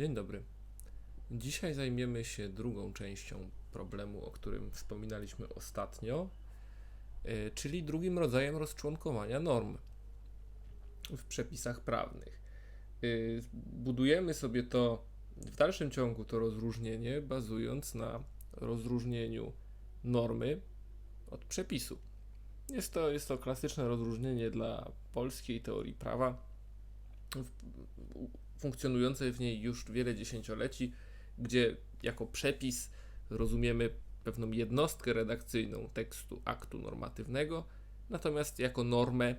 Dzień dobry. Dzisiaj zajmiemy się drugą częścią problemu, o którym wspominaliśmy ostatnio, y, czyli drugim rodzajem rozczłonkowania norm w przepisach prawnych. Y, Budujemy sobie to w dalszym ciągu to rozróżnienie, bazując na rozróżnieniu normy od przepisu. Jest to, jest to klasyczne rozróżnienie dla polskiej teorii prawa, funkcjonującej w niej już wiele dziesięcioleci, gdzie jako przepis rozumiemy pewną jednostkę redakcyjną tekstu aktu normatywnego, natomiast jako normę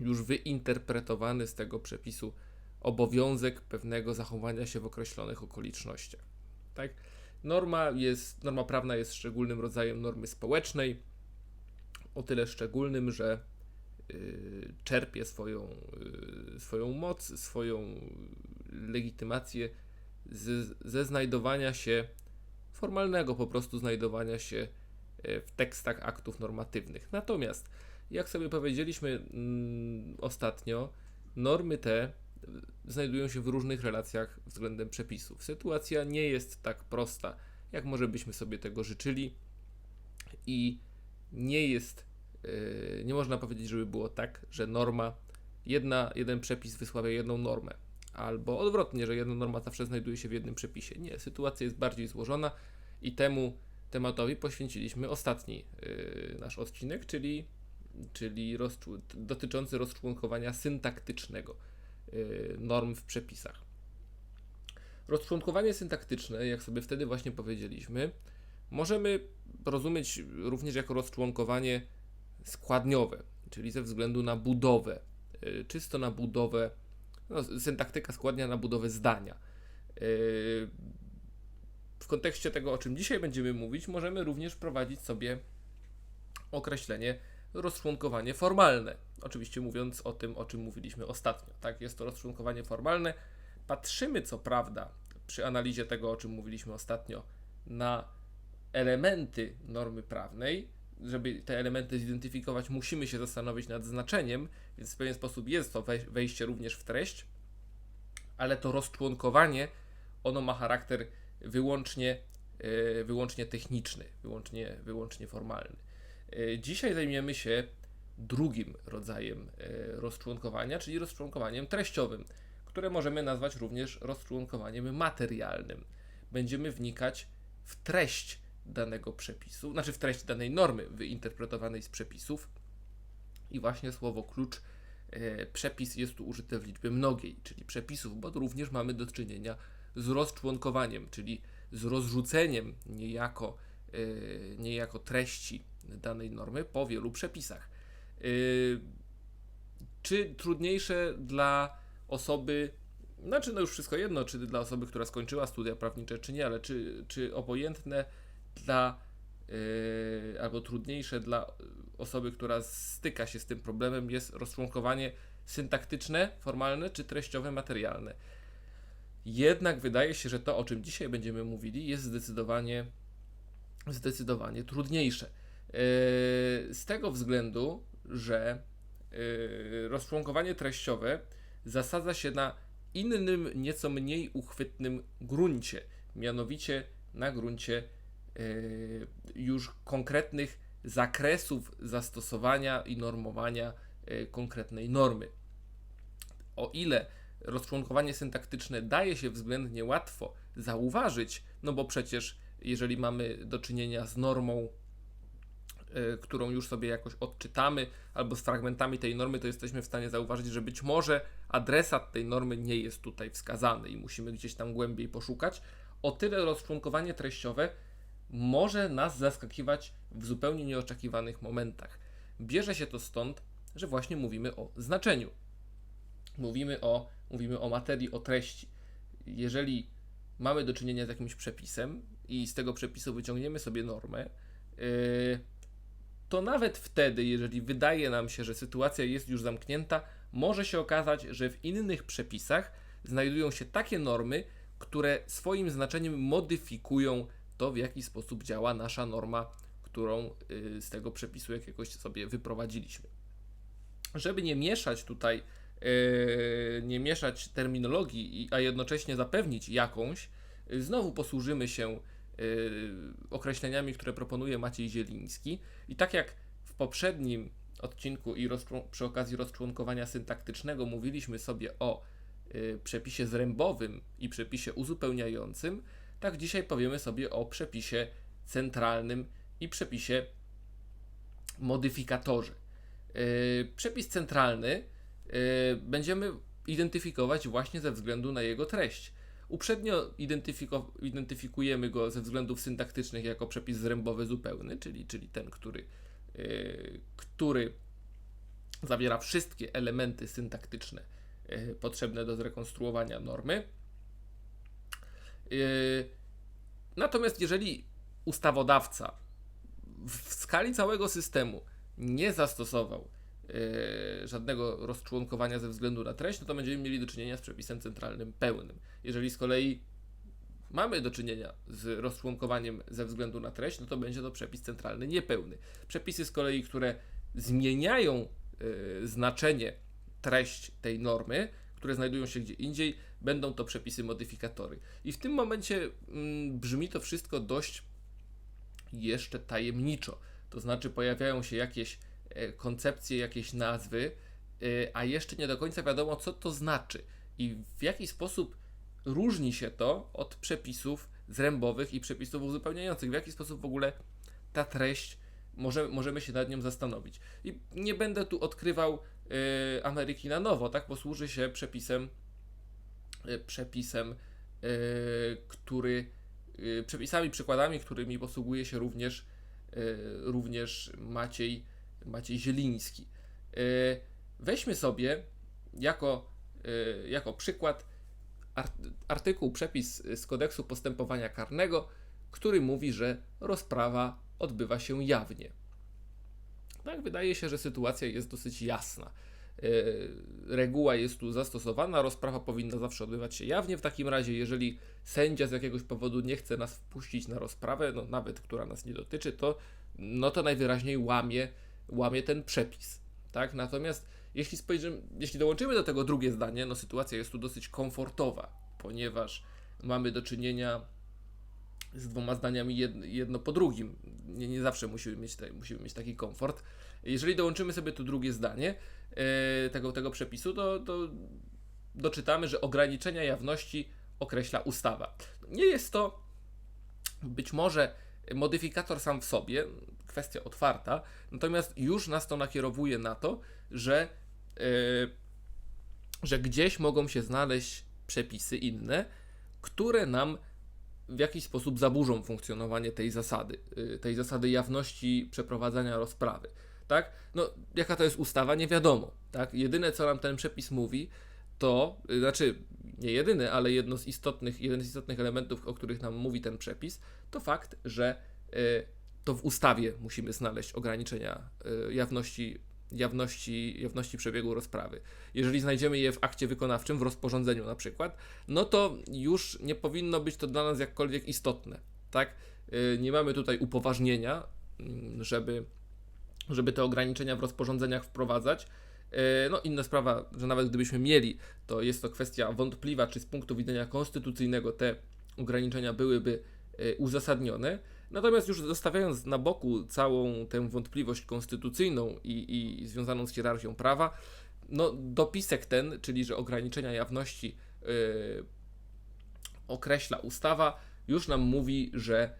już wyinterpretowany z tego przepisu obowiązek pewnego zachowania się w określonych okolicznościach. Tak? Norma, jest, norma prawna jest szczególnym rodzajem normy społecznej, o tyle szczególnym, że czerpie swoją, y, swoją moc, swoją legitymację z, ze znajdowania się, formalnego po prostu znajdowania się y, w tekstach aktów normatywnych. Natomiast, jak sobie powiedzieliśmy mm, ostatnio, normy te y, znajdują się w różnych relacjach względem przepisów. Sytuacja nie jest tak prosta, jak może byśmy sobie tego życzyli i nie jest Yy, nie można powiedzieć, żeby było tak, że norma, jedna, jeden przepis wysławia jedną normę, albo odwrotnie, że jedna norma zawsze znajduje się w jednym przepisie. Nie, sytuacja jest bardziej złożona i temu tematowi poświęciliśmy ostatni yy, nasz odcinek, czyli, czyli rozczł- dotyczący rozczłonkowania syntaktycznego yy, norm w przepisach. Rozczłonkowanie syntaktyczne, jak sobie wtedy właśnie powiedzieliśmy, możemy rozumieć również jako rozczłonkowanie składniowe, czyli ze względu na budowę, y, czysto na budowę, no, syntaktyka składnia na budowę zdania. Y, W kontekście tego, o czym dzisiaj będziemy mówić, możemy również prowadzić sobie określenie rozczłonkowanie formalne. Oczywiście mówiąc o tym, o czym mówiliśmy ostatnio. Tak, jest to rozczłonkowanie formalne. Patrzymy, co prawda, przy analizie tego, o czym mówiliśmy ostatnio, na elementy normy prawnej, żeby te elementy zidentyfikować, musimy się zastanowić nad znaczeniem, więc w pewien sposób jest to wej- wejście również w treść, ale to rozczłonkowanie, ono ma charakter wyłącznie, e, wyłącznie techniczny, wyłącznie, wyłącznie formalny. E, Dzisiaj zajmiemy się drugim rodzajem e, rozczłonkowania, czyli rozczłonkowaniem treściowym, które możemy nazwać również rozczłonkowaniem materialnym. Będziemy wnikać w treść danego przepisu, znaczy w treść danej normy wyinterpretowanej z przepisów. I właśnie słowo klucz e, przepis jest tu użyte w liczbie mnogiej, czyli przepisów, bo również mamy do czynienia z rozczłonkowaniem, czyli z rozrzuceniem niejako, e, niejako treści danej normy po wielu przepisach. E, czy trudniejsze dla osoby, znaczy no już wszystko jedno, czy dla osoby, która skończyła studia prawnicze, czy nie, ale czy, czy obojętne dla yy, albo trudniejsze dla osoby, która styka się z tym problemem, jest rozczłonkowanie syntaktyczne, formalne czy treściowe, materialne. Jednak wydaje się, że to, o czym dzisiaj będziemy mówili, jest zdecydowanie, zdecydowanie trudniejsze. Yy, z tego względu, że yy, rozczłonkowanie treściowe zasadza się na innym, nieco mniej uchwytnym gruncie, mianowicie na gruncie już konkretnych zakresów zastosowania i normowania yy, konkretnej normy. O ile rozczłonkowanie syntaktyczne daje się względnie łatwo zauważyć, no bo przecież jeżeli mamy do czynienia z normą, yy, którą już sobie jakoś odczytamy, albo z fragmentami tej normy, to jesteśmy w stanie zauważyć, że być może adresat tej normy nie jest tutaj wskazany i musimy gdzieś tam głębiej poszukać. O tyle rozczłonkowanie treściowe może nas zaskakiwać w zupełnie nieoczekiwanych momentach. Bierze się to stąd, że właśnie mówimy o znaczeniu. Mówimy o, mówimy o materii, o treści. Jeżeli mamy do czynienia z jakimś przepisem i z tego przepisu wyciągniemy sobie normę, yy, to nawet wtedy, jeżeli wydaje nam się, że sytuacja jest już zamknięta, może się okazać, że w innych przepisach znajdują się takie normy, które swoim znaczeniem modyfikują to, w jaki sposób działa nasza norma, którą y, z tego przepisu jakiegoś sobie wyprowadziliśmy. Żeby nie mieszać tutaj yy, nie mieszać terminologii, a jednocześnie zapewnić jakąś, yy, znowu posłużymy się określeniami, które proponuje Maciej Zieliński. I tak jak w poprzednim odcinku i przy okazji rozczłonkowania syntaktycznego mówiliśmy sobie o przepisie zrębowym i przepisie uzupełniającym, tak dzisiaj powiemy sobie o przepisie centralnym i przepisie modyfikatorze. Yy, Przepis centralny yy, będziemy identyfikować właśnie ze względu na jego treść. Uprzednio identyfikujemy go ze względów syntaktycznych jako przepis zrębowy zupełny, czyli, czyli ten, który, yy, który zawiera wszystkie elementy syntaktyczne potrzebne do zrekonstruowania normy. Yy, Natomiast jeżeli ustawodawca w, skali całego systemu nie zastosował yy, żadnego rozczłonkowania ze względu na treść, no to będziemy mieli do czynienia z przepisem centralnym pełnym. Jeżeli z kolei mamy do czynienia z rozczłonkowaniem ze względu na treść, no to będzie to przepis centralny niepełny. Przepisy z kolei, które zmieniają yy, znaczenie, treść tej normy, które znajdują się gdzie indziej, będą to przepisy modyfikatory. I w tym momencie mm, brzmi to wszystko dość jeszcze tajemniczo. To znaczy pojawiają się jakieś e, koncepcje, jakieś nazwy, e, a jeszcze nie do końca wiadomo, co to znaczy i w jaki sposób różni się to od przepisów zrębowych i przepisów uzupełniających. W jaki sposób w ogóle ta treść może, możemy się nad nią zastanowić. I nie będę tu odkrywał e, Ameryki na nowo, tak? Posłuży się przepisem, przepisem, e, który y, przepisami, przykładami, którymi posługuje się również, y, również Maciej, Maciej Zieliński. Y, Weźmy sobie jako, y, jako przykład art- artykuł, przepis z kodeksu postępowania karnego, który mówi, że rozprawa odbywa się jawnie. Tak, wydaje się, że sytuacja jest dosyć jasna. Yy, reguła jest tu zastosowana, rozprawa powinna zawsze odbywać się jawnie. W takim razie, jeżeli sędzia z jakiegoś powodu nie chce nas wpuścić na rozprawę, no nawet która nas nie dotyczy, to, no to najwyraźniej łamie, łamie ten przepis. Tak? Natomiast jeśli spojrzymy, jeśli dołączymy do tego drugie zdanie, no sytuacja jest tu dosyć komfortowa, ponieważ mamy do czynienia z dwoma zdaniami jedno, jedno po drugim. Nie, nie zawsze musimy mieć, te, musimy mieć taki komfort. Jeżeli dołączymy sobie tu drugie zdanie e, tego, tego przepisu, to, to doczytamy, że ograniczenia jawności określa ustawa. Nie jest to być może modyfikator sam w sobie, kwestia otwarta, natomiast już nas to nakierowuje na to, że, e, że gdzieś mogą się znaleźć przepisy inne, które nam w jakiś sposób zaburzą funkcjonowanie tej zasady, y, tej zasady jawności przeprowadzania rozprawy. Tak? No, jaka to jest ustawa, nie wiadomo. Tak? Jedyne, co nam ten przepis mówi, to, y, znaczy nie jedyny, ale jedno z istotnych, jeden z istotnych elementów, o których nam mówi ten przepis, to fakt, że y, to w ustawie musimy znaleźć ograniczenia y, jawności, jawności, jawności przebiegu rozprawy. Jeżeli znajdziemy je w akcie wykonawczym, w rozporządzeniu na przykład, no to już nie powinno być to dla nas jakkolwiek istotne, tak? Y, Nie mamy tutaj upoważnienia, mm, żeby, żeby te ograniczenia w rozporządzeniach wprowadzać. Y, No, inna sprawa, że nawet gdybyśmy mieli, to jest to kwestia wątpliwa, czy z punktu widzenia konstytucyjnego te ograniczenia byłyby y, uzasadnione. Natomiast już zostawiając na boku całą tę wątpliwość konstytucyjną i, i związaną z hierarchią prawa, no, dopisek ten, czyli że ograniczenia jawności yy, określa ustawa, już nam mówi, że,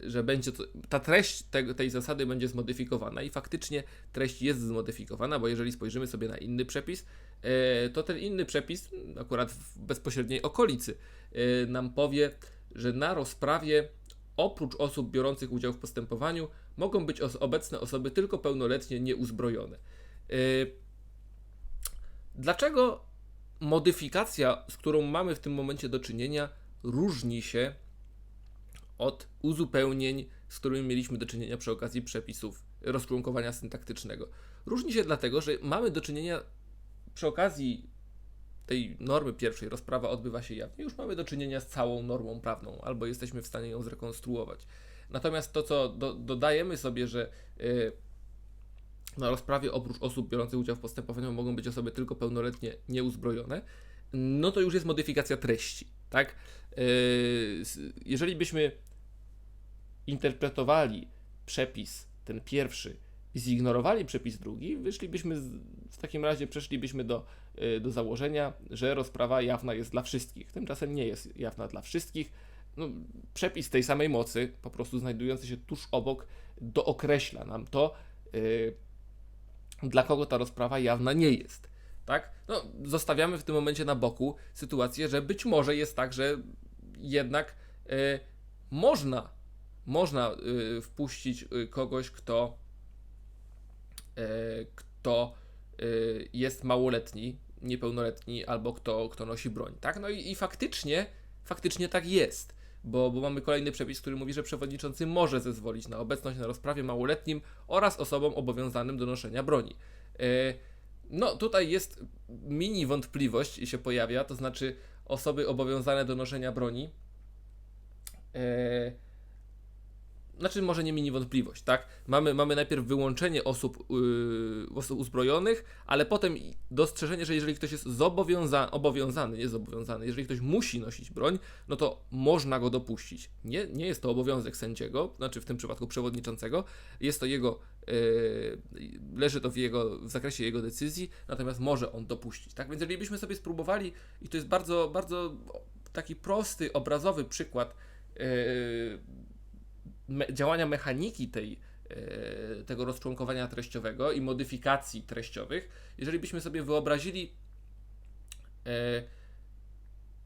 że będzie to, ta treść tego, tej zasady będzie zmodyfikowana i faktycznie treść jest zmodyfikowana, bo jeżeli spojrzymy sobie na inny przepis, yy, to ten inny przepis, akurat w bezpośredniej okolicy, yy, nam powie, że na rozprawie oprócz osób biorących udział w postępowaniu mogą być os- obecne osoby tylko pełnoletnie nieuzbrojone. Yy, Dlaczego modyfikacja, z którą mamy w tym momencie do czynienia, różni się od uzupełnień, z którymi mieliśmy do czynienia przy okazji przepisów rozczłonkowania syntaktycznego? Różni się dlatego, że mamy do czynienia przy okazji tej normy pierwszej, rozprawa odbywa się jawnie, już mamy do czynienia z całą normą prawną, albo jesteśmy w stanie ją zrekonstruować. Natomiast to, co do, dodajemy sobie, że y, Na rozprawie oprócz osób biorących udział w postępowaniu mogą być osoby tylko pełnoletnie nieuzbrojone, no to już jest modyfikacja treści, tak? Yy, jeżeli byśmy interpretowali przepis ten pierwszy i zignorowali przepis drugi, wyszlibyśmy z, w takim razie przeszlibyśmy do, yy, do założenia, że rozprawa jawna jest dla wszystkich. Tymczasem nie jest jawna dla wszystkich. No, przepis tej samej mocy, po prostu znajdujący się tuż obok, dookreśla nam to, yy, dla kogo ta rozprawa jawna nie jest. Tak? No, zostawiamy w tym momencie na boku sytuację, że być może jest tak, że jednak y, można, można y, wpuścić y, kogoś, kto, kto jest małoletni, niepełnoletni, albo kto, kto nosi broń. Tak? No i, i faktycznie, faktycznie tak jest. Bo, bo, mamy kolejny przepis, który mówi, że przewodniczący może zezwolić na obecność na rozprawie małoletnim oraz osobom obowiązanym do noszenia broni. No, tutaj jest mini wątpliwość i się pojawia, to znaczy osoby obowiązane do noszenia broni. E, znaczy, może nie mini wątpliwość, tak? Mamy, mamy najpierw wyłączenie osób, yy, osób uzbrojonych, ale potem dostrzeżenie, że jeżeli ktoś jest zobowiąza obowiązany, nie zobowiązany, jeżeli ktoś musi nosić broń, no to można go dopuścić. Nie, nie jest to obowiązek sędziego, znaczy w tym przypadku przewodniczącego, jest to jego, yy, leży to w, jego, w zakresie jego decyzji, natomiast może on dopuścić, tak? Więc jeżeli byśmy sobie spróbowali, i to jest bardzo, bardzo taki prosty, obrazowy przykład, yy, me działania mechaniki tej, e, tego rozczłonkowania treściowego i modyfikacji treściowych, jeżeli byśmy sobie wyobrazili e,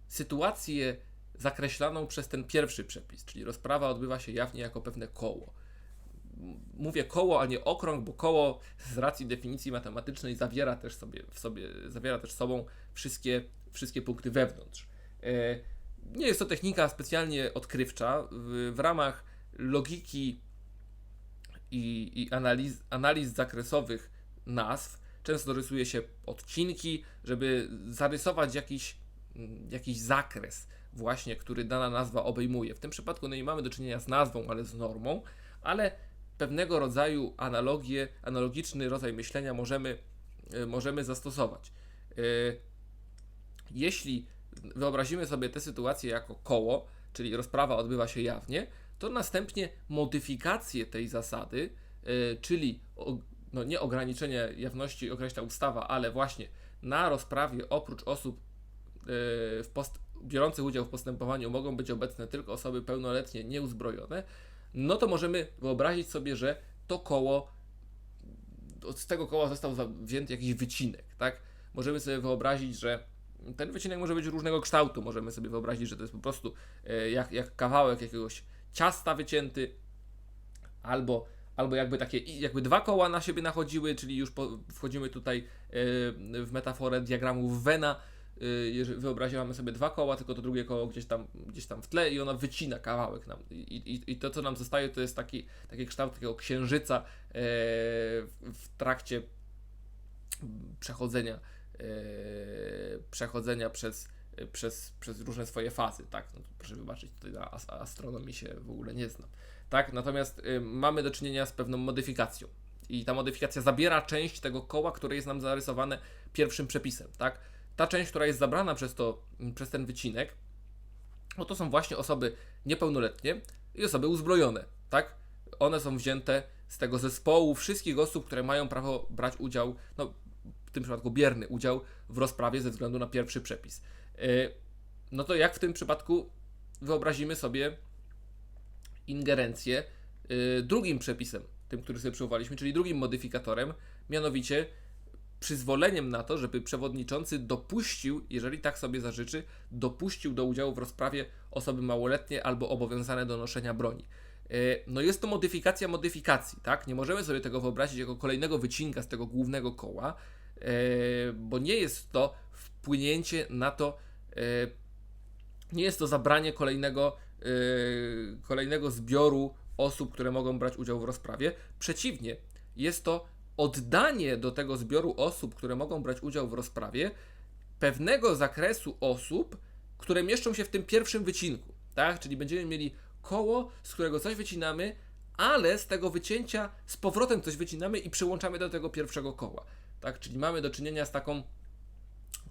sytuację zakreślaną przez ten pierwszy przepis, czyli rozprawa odbywa się jawnie jako pewne koło. Mówię koło, a nie okrąg, bo koło z racji definicji matematycznej zawiera też sobie w sobie, zawiera też sobą wszystkie, wszystkie punkty wewnątrz. E, nie jest to technika specjalnie odkrywcza. W, w ramach logiki i, i analiz, analiz zakresowych nazw często rysuje się odcinki, żeby zarysować jakiś, mm, jakiś zakres właśnie, który dana nazwa obejmuje. W tym przypadku no nie mamy do czynienia z nazwą, ale z normą, ale pewnego rodzaju analogię, analogiczny rodzaj myślenia możemy, e, możemy zastosować. E, jeśli wyobrazimy sobie tę sytuację jako koło, czyli rozprawa odbywa się jawnie, to następnie modyfikację tej zasady, yy, czyli no nie ograniczenie jawności określa ustawa, ale właśnie na rozprawie oprócz osób yy, w post- biorących udział w postępowaniu mogą być obecne tylko osoby pełnoletnie nieuzbrojone, no to możemy wyobrazić sobie, że to koło, z tego koła został wzięty jakiś wycinek, tak? Możemy sobie wyobrazić, że ten wycinek może być różnego kształtu. Możemy sobie wyobrazić, że to jest po prostu e, jak, jak kawałek jakiegoś ciasta wycięty, albo, albo jakby takie, jakby dwa koła na siebie nachodziły, czyli już po, wchodzimy tutaj e, w metaforę diagramów Vena, jeżeli wyobraziłamy sobie dwa koła, tylko to drugie koło gdzieś tam, gdzieś tam w tle i ona wycina kawałek nam. I, i, i to, co nam zostaje, to jest taki, taki kształt takiego księżyca e, w trakcie przechodzenia E, przechodzenia przez, przez, przez różne swoje fazy, tak? No, proszę wybaczyć, tutaj na astronomii się w ogóle nie znam. Tak, natomiast y, mamy do czynienia z pewną modyfikacją. I ta modyfikacja zabiera część tego koła, które jest nam zarysowane pierwszym przepisem, tak? Ta część, która jest zabrana przez, to, przez ten wycinek, no to są właśnie osoby niepełnoletnie i osoby uzbrojone, tak? One są wzięte z tego zespołu wszystkich osób, które mają prawo brać udział, no w tym przypadku bierny udział w rozprawie ze względu na pierwszy przepis. E, no to jak w tym przypadku wyobrazimy sobie ingerencję e, drugim przepisem, tym, który sobie przywołaliśmy, czyli drugim modyfikatorem, mianowicie przyzwoleniem na to, żeby przewodniczący dopuścił, jeżeli tak sobie zażyczy, dopuścił do udziału w rozprawie osoby małoletnie albo obowiązane do noszenia broni. E, no jest to modyfikacja modyfikacji, tak? Nie możemy sobie tego wyobrazić jako kolejnego wycinka z tego głównego koła, bo nie jest to wpłynięcie na to, nie jest to zabranie kolejnego, e, kolejnego zbioru osób, które mogą brać udział w rozprawie. Przeciwnie, jest to oddanie do tego zbioru osób, które mogą brać udział w rozprawie, pewnego zakresu osób, które mieszczą się w tym pierwszym wycinku. Tak? Czyli będziemy mieli koło, z którego coś wycinamy, ale z tego wycięcia z powrotem coś wycinamy i przyłączamy do tego pierwszego koła. Tak? Czyli mamy do czynienia z taką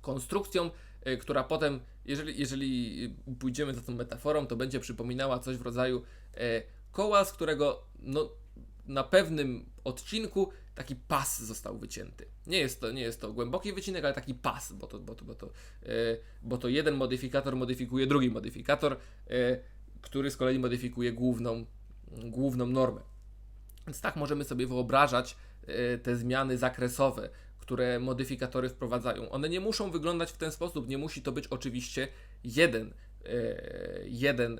konstrukcją, y, która potem, jeżeli, jeżeli pójdziemy za tą metaforą, to będzie przypominała coś w rodzaju e, koła, z którego no, na pewnym odcinku taki pas został wycięty. Nie jest to, nie jest to głęboki wycinek, ale taki pas, bo to, bo to, bo to, e, bo to jeden modyfikator modyfikuje drugi modyfikator, e, który z kolei modyfikuje główną, główną normę. Więc tak możemy sobie wyobrażać e, te zmiany zakresowe, które modyfikatory wprowadzają. One nie muszą wyglądać w ten sposób, nie musi to być oczywiście jeden, jeden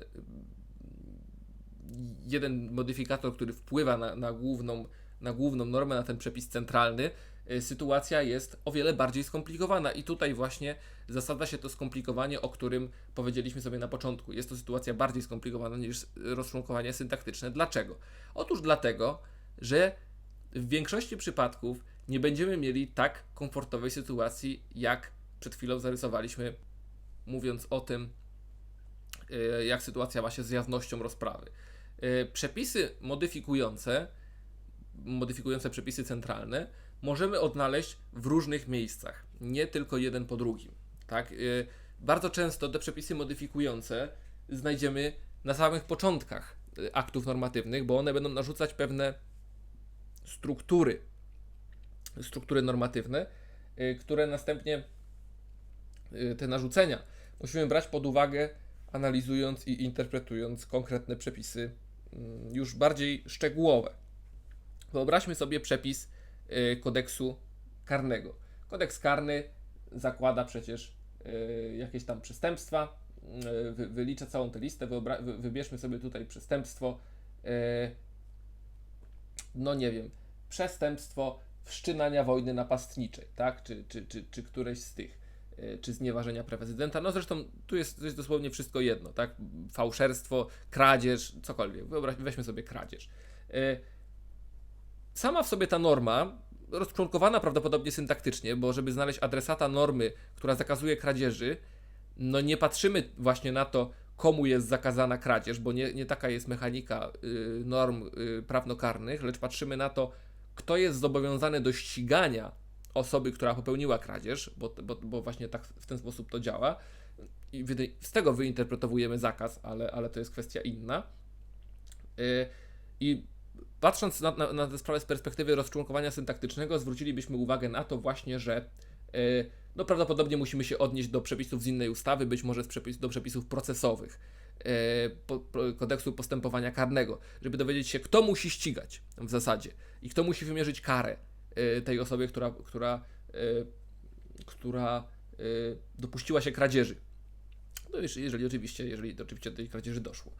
jeden modyfikator, który wpływa na, na, główną, na główną normę, na ten przepis centralny, y, sytuacja jest o wiele bardziej skomplikowana. I tutaj właśnie zasada się to skomplikowanie, o którym powiedzieliśmy sobie na początku. Jest to sytuacja bardziej skomplikowana niż rozczłonkowanie syntaktyczne. Dlaczego? Otóż dlatego, że w większości przypadków nie będziemy mieli tak komfortowej sytuacji, jak przed chwilą zarysowaliśmy, mówiąc o tym, y, jak sytuacja ma się z jawnością rozprawy. Y, przepisy modyfikujące, modyfikujące przepisy centralne, możemy odnaleźć w różnych miejscach, nie tylko jeden po drugim. Tak? Y, bardzo często te przepisy modyfikujące znajdziemy na samych początkach aktów normatywnych, bo one będą narzucać pewne struktury, struktury normatywne, które następnie te narzucenia musimy brać pod uwagę, analizując i interpretując konkretne przepisy Mm, już bardziej szczegółowe. Wyobraźmy sobie przepis y, kodeksu karnego. Kodeks karny zakłada przecież y, jakieś tam przestępstwa, y, wylicza całą tę listę, wybierzmy sobie tutaj przestępstwo, no nie wiem, przestępstwo wszczynania wojny napastniczej, tak, czy, czy, czy, czy któreś z tych. E, czy znieważenia prezydenta. No zresztą tu jest, jest dosłownie wszystko jedno, tak? Fałszerstwo, kradzież, cokolwiek. Wyobraź, weźmy sobie kradzież. E, sama w sobie ta norma, rozczłonkowana prawdopodobnie syntaktycznie, bo żeby znaleźć adresata normy, która zakazuje kradzieży, no nie patrzymy właśnie na to, komu jest zakazana kradzież, bo nie, nie taka jest mechanika y, norm y, prawnokarnych, lecz patrzymy na to, kto jest zobowiązany do ścigania osoby, która popełniła kradzież, bo, bo, bo właśnie tak w ten sposób to działa. I z tego wyinterpretowujemy zakaz, ale, ale to jest kwestia inna. Y, I patrząc na, na, na tę sprawę z perspektywy rozczłonkowania syntaktycznego, zwrócilibyśmy uwagę na to właśnie, że y, no prawdopodobnie musimy się odnieść do przepisów z innej ustawy, być może przepis, do przepisów procesowych po, kodeksu postępowania karnego, żeby dowiedzieć się, kto musi ścigać w zasadzie i kto musi wymierzyć karę Y, tej osobie, która, która, y, która dopuściła się kradzieży. No jeżeli oczywiście, jeżeli oczywiście do tej kradzieży doszło.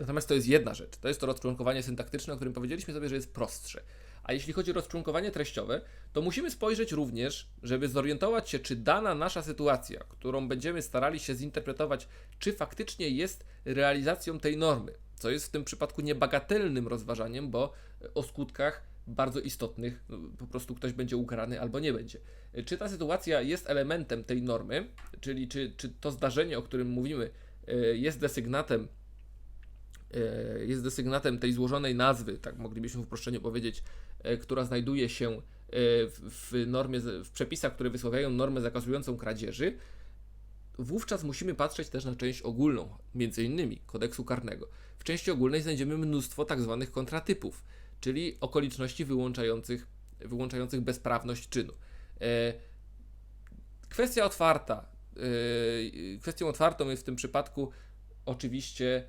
Natomiast to jest jedna rzecz. To jest to rozczłonkowanie syntaktyczne, o którym powiedzieliśmy sobie, że jest prostsze. A jeśli chodzi o rozczłonkowanie treściowe, to musimy spojrzeć również, żeby zorientować się, czy dana nasza sytuacja, którą będziemy starali się zinterpretować, czy faktycznie jest realizacją tej normy, co jest w tym przypadku niebagatelnym rozważaniem, bo o skutkach bardzo istotnych, no, po prostu ktoś będzie ukarany albo nie będzie. Czy ta sytuacja jest elementem tej normy, czyli czy, czy to zdarzenie, o którym mówimy, e, jest desygnatem e, jest desygnatem tej złożonej nazwy, tak moglibyśmy w uproszczeniu powiedzieć, e, która znajduje się w normie, w przepisach, które wysławiają normę zakazującą kradzieży, wówczas musimy patrzeć też na część ogólną, między innymi kodeksu karnego. W części ogólnej znajdziemy mnóstwo tak zwanych kontratypów czyli okoliczności wyłączających, wyłączających bezprawność czynu. E, kwestia otwarta. E, kwestią otwartą jest w tym przypadku oczywiście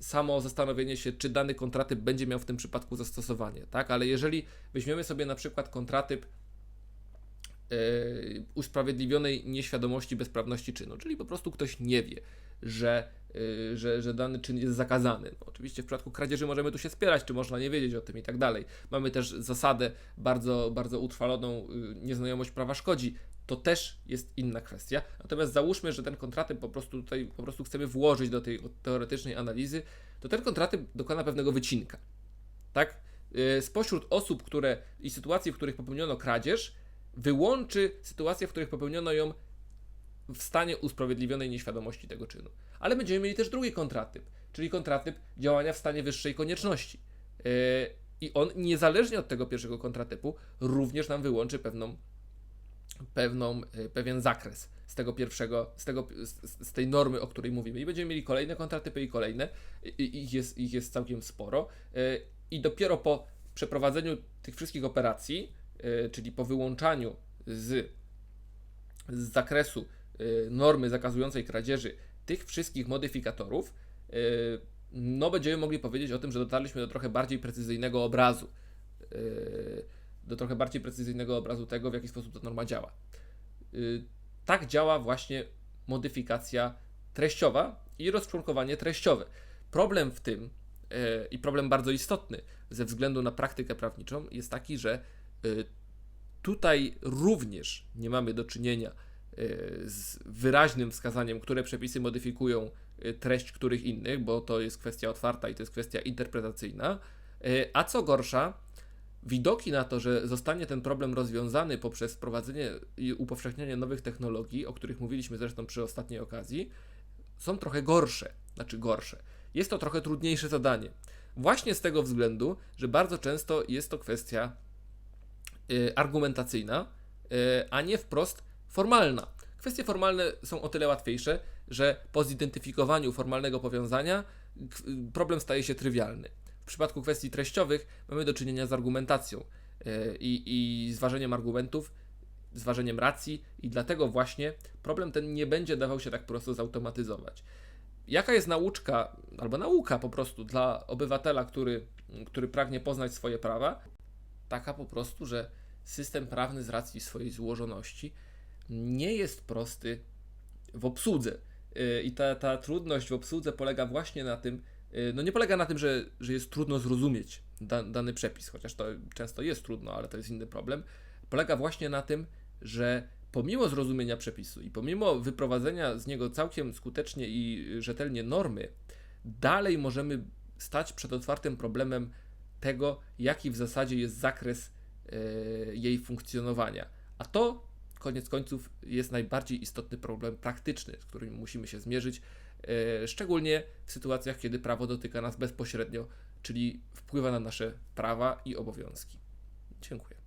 samo zastanowienie się, czy dany kontratyp będzie miał w tym przypadku zastosowanie, tak? Ale jeżeli weźmiemy sobie na przykład kontratyp e, usprawiedliwionej nieświadomości bezprawności czynu, czyli po prostu ktoś nie wie, że Y, że, że dany czyn jest zakazany. No, oczywiście w przypadku kradzieży możemy tu się spierać, czy można nie wiedzieć o tym i tak dalej. Mamy też zasadę bardzo, bardzo utrwaloną, y, nieznajomość prawa szkodzi. To też jest inna kwestia. Natomiast załóżmy, że ten kontratyp po prostu tutaj po prostu chcemy włożyć do tej teoretycznej analizy, to ten kontratyp dokona pewnego wycinka. Tak? Y, spośród osób, które i sytuacji, w których popełniono kradzież, wyłączy sytuacje, w których popełniono ją w stanie usprawiedliwionej nieświadomości tego czynu. Ale będziemy mieli też drugi kontratyp, czyli kontratyp działania w stanie wyższej konieczności. Yy, I on niezależnie od tego pierwszego kontratypu również nam wyłączy pewną, pewną, yy, pewien zakres z tego pierwszego, z, tego, z, z tej normy, o której mówimy. I będziemy mieli kolejne kontratypy i kolejne. I, ich, jest, ich jest całkiem sporo. Yy, I dopiero po przeprowadzeniu tych wszystkich operacji, yy, czyli po wyłączaniu z, z zakresu normy zakazującej kradzieży tych wszystkich modyfikatorów, no będziemy mogli powiedzieć o tym, że dotarliśmy do trochę bardziej precyzyjnego obrazu. Do trochę bardziej precyzyjnego obrazu tego, w jaki sposób ta norma działa. Yy, tak działa właśnie modyfikacja treściowa i rozczłonkowanie treściowe. Problem w tym, yy, i problem bardzo istotny ze względu na praktykę prawniczą, jest taki, że yy, tutaj również nie mamy do czynienia yy, z wyraźnym wskazaniem, które przepisy modyfikują y, treść których innych, bo to jest kwestia otwarta i to jest kwestia interpretacyjna. Y, A co gorsza, widoki na to, że zostanie ten problem rozwiązany poprzez wprowadzenie i upowszechnianie nowych technologii, o których mówiliśmy zresztą przy ostatniej okazji, są trochę gorsze. Znaczy gorsze. Jest to trochę trudniejsze zadanie. Właśnie z tego względu, że bardzo często jest to kwestia y, argumentacyjna, y, a nie wprost formalna. Kwestie formalne są o tyle łatwiejsze, że po zidentyfikowaniu formalnego powiązania problem staje się trywialny. Przypadku kwestii treściowych mamy do czynienia z argumentacją y, i, i zważeniem argumentów, zważeniem racji, i dlatego właśnie problem ten nie będzie dawał się tak prosto zautomatyzować. Jaka jest nauczka, albo nauka po prostu dla obywatela, który, który pragnie poznać swoje prawa? Taka po prostu, że system prawny z racji swojej złożoności nie jest prosty w obsłudze. Yy, I ta, ta trudność w obsłudze polega właśnie na tym, no nie polega na tym, że, że jest trudno zrozumieć da, dany przepis, chociaż to często jest trudno, ale to jest inny problem. Polega właśnie na tym, że pomimo zrozumienia przepisu i pomimo wyprowadzenia z niego całkiem skutecznie i rzetelnie normy, dalej możemy stać przed otwartym problemem tego, jaki w zasadzie jest zakres e, jej funkcjonowania. A to koniec końców jest najbardziej istotny problem praktyczny, z którym musimy się zmierzyć, szczególnie w sytuacjach, kiedy prawo dotyka nas bezpośrednio, czyli wpływa na nasze prawa i obowiązki. Dziękuję.